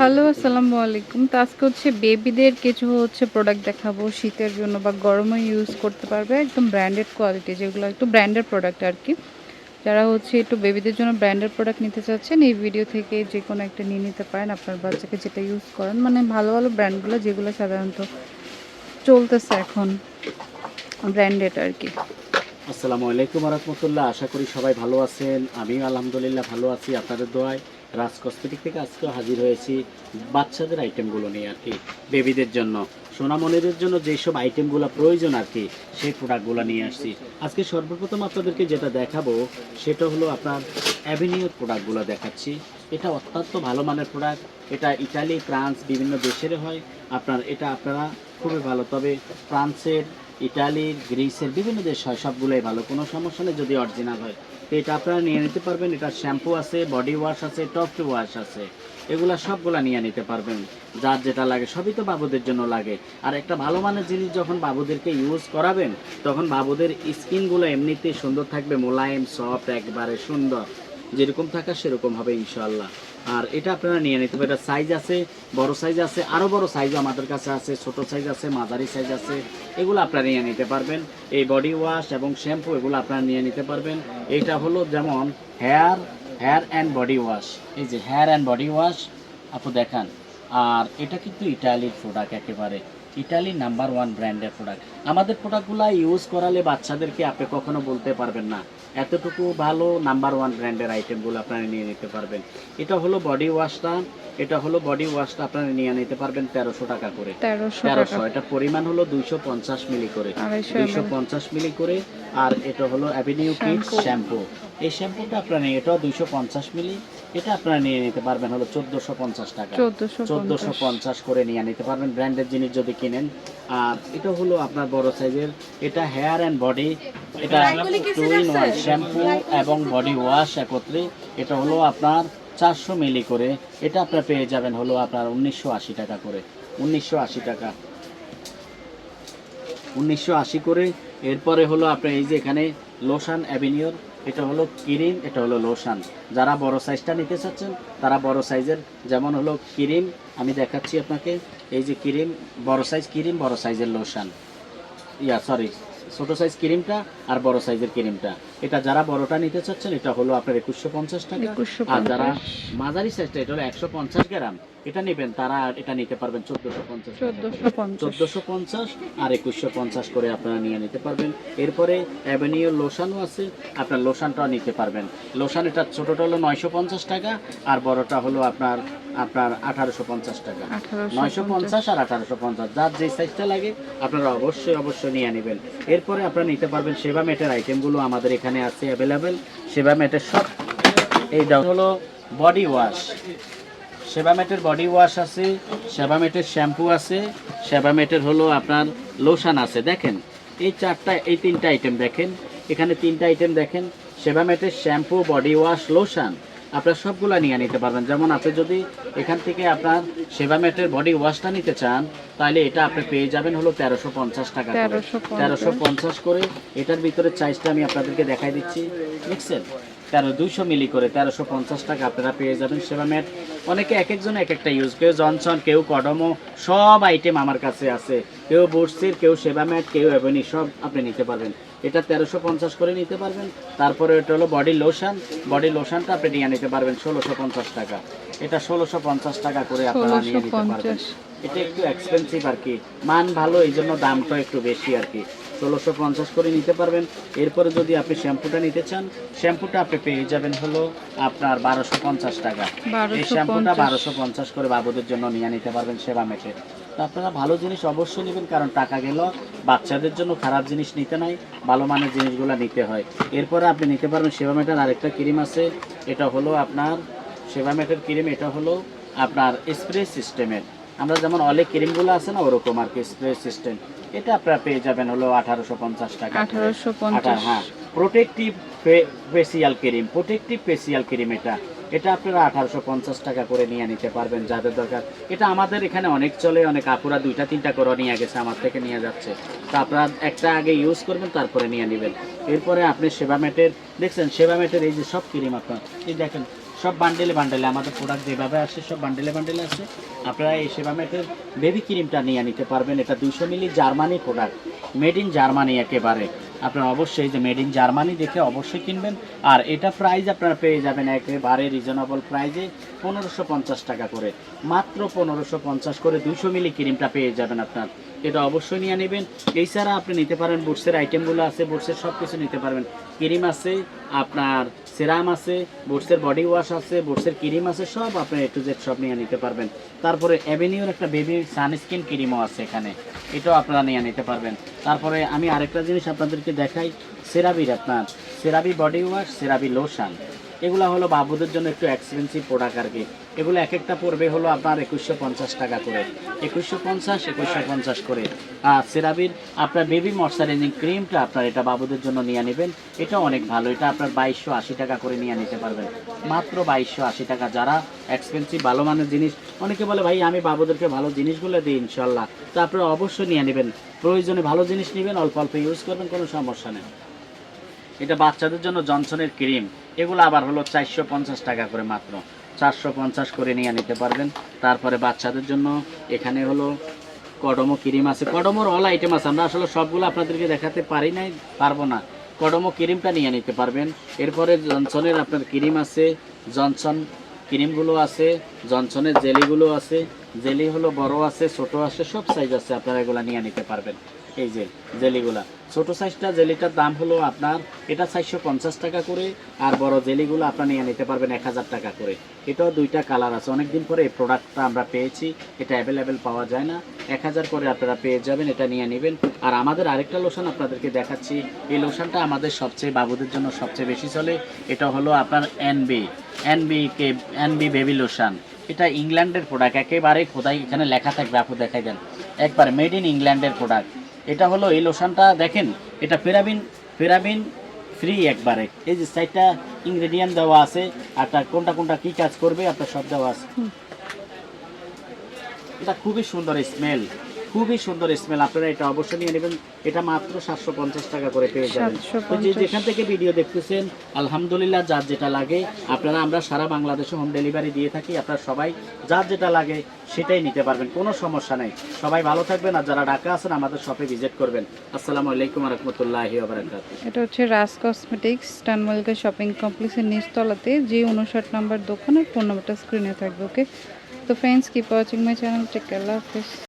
Hello, আসসালামু আলাইকুম। তো আজকে হচ্ছে বেবিদের কিছু হচ্ছে প্রোডাক্ট দেখাবো। শীতের জন্য বা গরমে ইউজ করতে পারবে একদম ব্র্যান্ডেড কোয়ালিটি যেগুলো একটু ব্র্যান্ডেড প্রোডাক্ট আর কি যারা হচ্ছে একটু বেবিদের জন্য ব্র্যান্ডেড প্রোডাক্ট নিতে চাচ্ছেন, এই ভিডিও থেকে যে কোনো একটা নিয়ে নিতে পারেন আপনার বাচ্চাকে যেটা ইউজ করেন। মানে ভালো ভালো ব্র্যান্ডগুলো যেগুলো সাধারণত চলতেছে এখন ব্র্যান্ডেড আর কি আসসালামু আলাইকুম রহমতুল্লাহ। আশা করি সবাই ভালো আছেন। আমিও আলহামদুলিল্লাহ ভালো আছি। আপনাদের দোয়ায় রাজ কসমেটিক থেকে আজকেও হাজির হয়েছি বাচ্চাদের আইটেমগুলো নিয়ে আর কি বেবিদের জন্য। সোনামনিদের জন্য যেসব আইটেমগুলো প্রয়োজন আর কি, সেই প্রোডাক্টগুলো নিয়ে আসছি। আজকে সর্বপ্রথম আপনাদেরকে যেটা দেখাবো, সেটা হলো আপনার অ্যাভিনিউর প্রোডাক্টগুলো দেখাচ্ছি। এটা অত্যন্ত ভালো মানের প্রোডাক্ট এটা ইটালি ফ্রান্স বিভিন্ন দেশের হয়। আপনার, এটা আপনারা খুবই ভালো। তবে ফ্রান্সের ইটালি গ্রিসের বিভিন্ন দেশ হয়, সবগুলোই ভালো। কোনো সমস্যা নেই, যদি অরিজিনাল হয়। এটা আপনারা নিয়ে নিতে পারবেন। এটা শ্যাম্পু আছে বডি ওয়াশ আছে টপ টু ওয়াশ আছে। এগুলা সবগুলা নিয়ে নিতে পারবেন। যার যেটা লাগে, সবই তো বাবুদের জন্য লাগে। আর একটা ভালো মানের জিনিস যখন বাবুদেরকে ইউজ করাবেন, তখন বাবুদের স্কিনগুলো এমনিতেই সুন্দর থাকবে, মোলায়েম সফট একবারে সুন্দর। যেরকম থাকা সেরকম হবে ইনশাল্লাহ আর এটা আপনারা নিয়ে নিতে পারেন সাইজ আছে, বড় সাইজ আছে আরও বড় সাইজও আমাদের কাছে আছে, ছোট সাইজ আছে, মাঝারি সাইজ আছে, এগুলো আপনারা নিয়ে নিতে পারবেন। এই বডি ওয়াশ এবং শ্যাম্পু এগুলো আপনারা নিয়ে নিতে পারবেন। এটা হলো যেমন hair hair and body wash এই যে হেয়ার অ্যান্ড বডি ওয়াশ আপু দেখান। আর এটা কিন্তু ইটালির প্রোডাক্ট একেবারে। ইটালি নাম্বার ওয়ান ব্র্যান্ডের প্রোডাক্ট আমাদের প্রোডাক্টগুলো ইউজ করালে বাচ্চাদেরকে আপনি কখনো বলতে পারবেন না। এতটুকু ভালো নাম্বার ওয়ান ব্র্যান্ডের আইটেমগুলো আপনারা নিয়ে নিতে পারবেন। এটা হলো বডি ওয়াশটা এটা হলো বডি ওয়াশটা আপনারা নিয়ে নিতে পারবেন তেরোশো টাকা করে। তেরোশো এটা পরিমাণ হলো দুইশো পঞ্চাশ মিলি করে। দুইশো পঞ্চাশ মিলি করে আর এটা হলো অ্যাভিনিউ কিডস শ্যাম্পু এই শ্যাম্পুটা আপনারা নিয়ে এটাও দুইশো পঞ্চাশ মিলি এটা আপনারা নিয়ে নিতে পারবেন হলো চোদ্দোশো পঞ্চাশ টাকা। চোদ্দোশো চোদ্দোশো পঞ্চাশ করে নিয়ে নিতে পারবেন ব্র্যান্ডের জিনিস যদি কিনেন। আর এটা হলো আপনার বড় সাইজের এটা হেয়ার অ্যান্ড বডি এটা টু ইন ওয়ান শ্যাম্পু এবং বডি ওয়াশ একত্রে এটা হলো আপনার চারশো মিলি করে। এটা আপনার পেয়ে যাবেন হলো আপনার উনিশশো আশি টাকা করে। উনিশশো আশি টাকা। উনিশশো আশি করে এরপরে হলো আপনার এই যে এখানে লোশান অ্যাভিনিউর, এটা হলো ক্রিম, এটা হলো লোশান। যারা বড় সাইজটা নিতে চাচ্ছেন, তারা বড় সাইজের যেমন হলো ক্রিম, আমি দেখাচ্ছি আপনাকে, এই যে ক্রিম, বড় সাইজ ক্রিম, বড় সাইজের লোশান। ইয়া সরি ছোটো সাইজ ক্রিমটা আর বড় সাইজের ক্রিমটা। এটা যারা বড়টা নিতে চাচ্ছেন এটা হলো আপনার একুশশো পঞ্চাশ টাকা। আর যারা মাঝারি সাইজটা এটা হলো একশো পঞ্চাশ গ্রাম। এটা নেবেন তারা এটা নিতে পারবেন চোদ্দোশো পঞ্চাশ চোদ্দোশো পঞ্চাশ। আর একুশশো পঞ্চাশ করে আপনারা নিয়ে নিতে পারবেন। এরপরে অ্যাভেনিউ লোশানও আছে আপনার লোশানটাও নিতে পারবেন। লোশান এটা ছোটোটা হলো নয়শো পঞ্চাশ টাকা আর বড়টা হলো আপনার আপনার আঠারোশো পঞ্চাশ টাকা। নয়শো পঞ্চাশ আর আঠারোশো পঞ্চাশ যার যে সাইজটা লাগে আপনারা অবশ্যই অবশ্যই নিয়ে নেবেন। এরপরে আপনারা নিতে পারবেন সেবা মেটের আইটেমগুলো আমাদের এখানে আছে অ্যাভেলেবেল সেবা ম্যাটের সব এইটা হলো বডি ওয়াশ সেবামেটের বডি ওয়াশ আছে সেবামেটের শ্যাম্পু আছে সেবামেটের হলো আপনার লোশন আছে। দেখেন, এই চারটা, এই তিনটা আইটেম দেখেন, এখানে তিনটা আইটেম দেখেন সেবামেটের শ্যাম্পু বডি ওয়াশ লোশন আপনার সবগুলা নিয়ে নিতে পারবেন। যেমন আপনি যদি এখান থেকে আপনার সেবামেটের বডি ওয়াশটা নিতে চান তাহলে এটা আপনি পেয়ে যাবেন হলো তেরোশো পঞ্চাশ টাকা তেরোশো পঞ্চাশ। করে এটার ভিতরে চাইজটা আমি আপনাদেরকে দেখাই দিচ্ছি। দেখছেন? তেরো দুইশো মিলি করে তেরোশো পঞ্চাশ টাকা আপনারা পেয়ে যাবেন সেবা ম্যাট। অনেকে এক একজন এক একটা ইউজ কেউ জনসন কেউ কডমো সব আইটেম আমার কাছে আছে। কেউ বুটসির কেউ সেবা ম্যাট কেউ এভেনি সব আপনি নিতে পারবেন। এটা তেরোশো পঞ্চাশ করে নিতে পারবেন। তারপরে এটা হলো বডি লোশন বডি লোশনটা আপনি নিয়ে নিতে পারবেন ষোলোশো পঞ্চাশ টাকা। এটা ষোলোশো পঞ্চাশ টাকা করে আপনারা নিয়ে নিতে পারবেন। এটা একটু এক্সপেন্সিভ আর কি। মান ভালো এই জন্য দামটা একটু বেশি আর কি। ষোলোশো পঞ্চাশ করে নিতে পারবেন। এরপরে যদি আপনি শ্যাম্পুটা নিতে চান শ্যাম্পুটা আপনি পেয়ে যাবেন হলো আপনার বারোশো পঞ্চাশ টাকা। এই শ্যাম্পুটা বারোশো পঞ্চাশ করে বাবুদের জন্য নিয়ে নিতে পারবেন সেবা মেটে তো আপনারা ভালো জিনিস অবশ্যই নেবেন কারণ টাকা গেল বাচ্চাদের জন্য খারাপ জিনিস নিতে নাই ভালো মানের জিনিসগুলো নিতে হয়। এরপরে আপনি নিতে পারবেন সেবা মেটের আরেকটা ক্রিম আছে এটা হলো আপনার সেবা মেটের ক্রিম এটা হলো আপনার স্প্রে সিস্টেমের। আমরা যেমন অনেক ক্রিমগুলো আছে না ওরকম আর কি স্প্রে সিস্টেম। এটা আপনারা পেয়ে যাবেন হলো আঠারোশো পঞ্চাশ টাকা আঠারোশো আঠার পঞ্চাশ হ্যাঁ protective facial cream protective facial cream এটা। এটা আপনারা আঠারোশো পঞ্চাশ টাকা করে নিয়ে নিতে পারবেন, যাদের দরকার। এটা আমাদের এখানে অনেক চলে, অনেক আপুরা দুইটা, তিনটা করে নিয়ে গেছে, আমার থেকে নিয়ে যাচ্ছে। তা আপনারা একটা আগে ইউজ করবেন, তারপরে নিয়ে নেবেন। এরপরে আপনি সেবা ম্যাটের, দেখছেন, সেবা ম্যাটের এই যে সব ক্রিম আপনার, এই দেখেন, সব বান্ডেলে বান্ডেলে আমাদের প্রোডাক্ট যেভাবে আসে, সব বান্ডেলে বান্ডেলে আসে। আপনারা এই সেভাবে একটা বেবি ক্রিমটা নিয়ে নিতে পারবেন। এটা দুশো milli Germany product made in Germany একেবারে। আপনারা অবশ্যই যে মেড ইন জার্মানি দেখে অবশ্যই কিনবেন। আর এটা প্রাইস আপনারা পেয়ে যাবেন একেবারে রিজনেবল প্রাইজে পনেরোশো টাকা করে। মাত্র পনেরোশো করে দুশো মিলি ক্রিমটা পেয়ে যাবেন আপনার। এটা অবশ্যই নিয়ে নেবেন। এছাড়া আপনি নিতে পারেন, বুটসের আইটেমগুলো আছে, বুটসের সব কিছু নিতে পারবেন। ক্রিম আছে, আপনার সেরাম আছে, বুটসের বডি ওয়াশ আছে, বুটসের ক্রিম আছে, সব আপনি এ টু জেড সব নিয়ে নিতে পারবেন। তারপরে অ্যাভিনিউর একটা বেবি সানস্ক্রিন ক্রিমও আছে এখানে। এটাও আপনারা নিয়ে নিতে পারবেন। তারপরে আমি আরেকটা জিনিস আপনাদেরকে দেখাই, সেরাবির আপনার, সেরাবি বডি ওয়াশ সেরাবি লোশন এগুলো হলো বাবুদের জন্য একটু এক্সপেন্সিভ প্রোডাক্ট আর কি। এগুলো এক একটা পড়বে হলো আপনার একুশশো পঞ্চাশ টাকা করে। একুশশো পঞ্চাশ একুশশো পঞ্চাশ করে। আর সেরাবির আপনার বেবি ময়শ্চারাইজিং ক্রিমটা আপনার এটা বাবুদের জন্য নিয়ে নেবেন। এটা অনেক ভালো। এটা আপনার বাইশশো আশি টাকা করে নিয়ে নিতে পারবেন। মাত্র বাইশশো আশি টাকা। যারা এক্সপেন্সিভ ভালো মানের জিনিস, অনেকে বলে, ভাই, আমি বাবুদেরকে ভালো জিনিসগুলো দিই, ইনশাল্লাহ। তো আপনারা অবশ্যই নিয়ে নেবেন। প্রয়োজনে ভালো জিনিস নেবেন, অল্প অল্প ইউজ করবেন, কোনো সমস্যা নেই। এটা বাচ্চাদের জন্য জনসনের ক্রিম এগুলো আবার হলো চারশো পঞ্চাশ টাকা করে মাত্র। চারশো পঞ্চাশ করে নিয়ে নিতে পারবেন। তারপরে বাচ্চাদের জন্য এখানে হলো কডমো ক্রিম আছে। কডমোর অল আইটেম আছে। আমরা আসলে সবগুলো আপনাদেরকে দেখাতে পারি নাই, পারব না। কডমো ক্রিমটা নিয়ে নিতে পারবেন। এরপরে জনসনের আপনার ক্রিম আছে, জনসন ক্রিমগুলো আছে, জনসনের জেলিগুলো আছে। জেলি হলো, বড় আছে, ছোট আছে, সব সাইজ আছে, আপনারা এগুলো নিয়ে নিতে পারবেন। এই যে জেলিগুলা। ছোট সাইজটা জেলিটার দাম হলো আপনার, এটা চারশো পঞ্চাশ টাকা করে, আর বড় জেলিগুলো আপনার নিয়ে নিতে পারবেন এক হাজার টাকা করে। এটাও দুইটা কালার আছে। অনেকদিন পরে এই প্রোডাক্টটা আমরা পেয়েছি, এটা অ্যাভেলেবেল পাওয়া যায় না। এক হাজার করে আপনারা পেয়ে যাবেন, এটা নিয়ে নেবেন। আর আমাদের আরেকটা লোশন আপনাদেরকে দেখাচ্ছি। এই লোশনটা আমাদের সবচেয়ে, বাবুদের জন্য সবচেয়ে বেশি চলে। এটা হলো আপনার এনবি এনবি কে এনবি বেবি লোশন এটা ইংল্যান্ডের প্রোডাক্ট একেবারে খোদাই এখানে লেখা থাকবে আপু দেখাই দেন। একবার মেড ইন ইংল্যান্ডের প্রোডাক্ট এটা হলো এই লোশনটা দেখেন এটা ফেরাবিন ফেরাবিন ফ্রি একবারে। এই যে সাইডটা ইনগ্রেডিয়েন্ট দেওয়া আছে আর তার কোনটা কোনটা কি কাজ করবে আপনার সব দেওয়া আছে। এটা খুবই সুন্দর স্মেল খুবই সুন্দর স্মেল আপনারা এটা অবশ্যই নিয়ে নেবেন। এটা মাত্র সাতশো পঞ্চাশ টাকা করে পেয়ে যাবেন। তো যে যেখান থেকে ভিডিও দেখতেছেন, আলহামদুলিল্লাহ যার যেটা লাগে, আপনারা আমরা সারা বাংলাদেশে হোম ডেলিভারি দিয়ে থাকি, আপনারা সবাই যার যেটা লাগে সেটাই নিতে পারবেন, কোনো সমস্যা নেই। সবাই ভালো থাকবেন আর যারা ঢাকা আছেন, আমাদের শপে ভিজিট করবেন। আসসালামু আলাইকুম রহমতুল্লাহি এটা হচ্ছে রাজ কসমেটিক্স টানমলিকা শপিং কমপ্লেক্সের নিচতলাতে, যে উনষাট নাম্বার দোকানের ফোন নাম্বারটা স্ক্রিনে থাকবে ওকে তো friends keep watching my channel take Allah Hafiz.